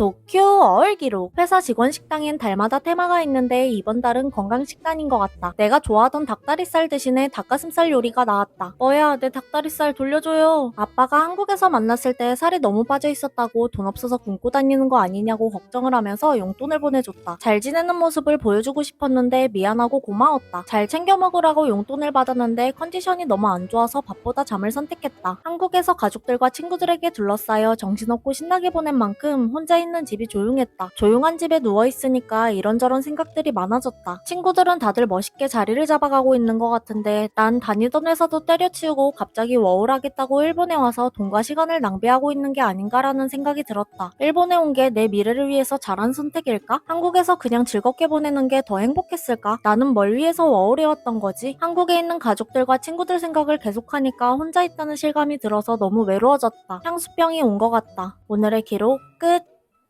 도쿄 어을기록 회사 직원 식당엔 달마다 테마가 있는데 이번 달은 건강 식단인 것 같다. 내가 좋아하던 닭다리살 대신에 닭가슴살 요리가 나왔다. 뭐야 내 닭다리살 돌려줘요. 아빠가 한국에서 만났을 때 살이 너무 빠져 있었다고 돈 없어서 굶고 다니는 거 아니냐고 걱정을 하면서 용돈을 보내줬다. 잘 지내는 모습을 보여주고 싶었는데 미안하고 고마웠다. 잘 챙겨 먹으라고 용돈을 받았는데 컨디션이 너무 안 좋아서 밥보다 잠을 선택했다. 한국에서 가족들과 친구들에게 둘러싸여 정신없고 신나게 보낸 만큼 혼자 있는 집이 조용했다. 조용한 집에 누워있으니까 이런저런 생각들이 많아졌다. 친구들은 다들 멋있게 자리를 잡아가고 있는 것 같은데 난 다니던 회사도 때려치우고 갑자기 워홀하겠다고 일본에 와서 돈과 시간을 낭비하고 있는 게 아닌가라는 생각이 들었다. 일본에 온 게 내 미래를 위해서 잘한 선택일까? 한국에서 그냥 즐겁게 보내는 게 더 행복했을까? 나는 뭘 위해서 워홀해왔던 거지? 한국에 있는 가족들과 친구들 생각을 계속하니까 혼자 있다는 실감이 들어서 너무 외로워졌다. 향수병이 온 것 같다. 오늘의 기록 끝.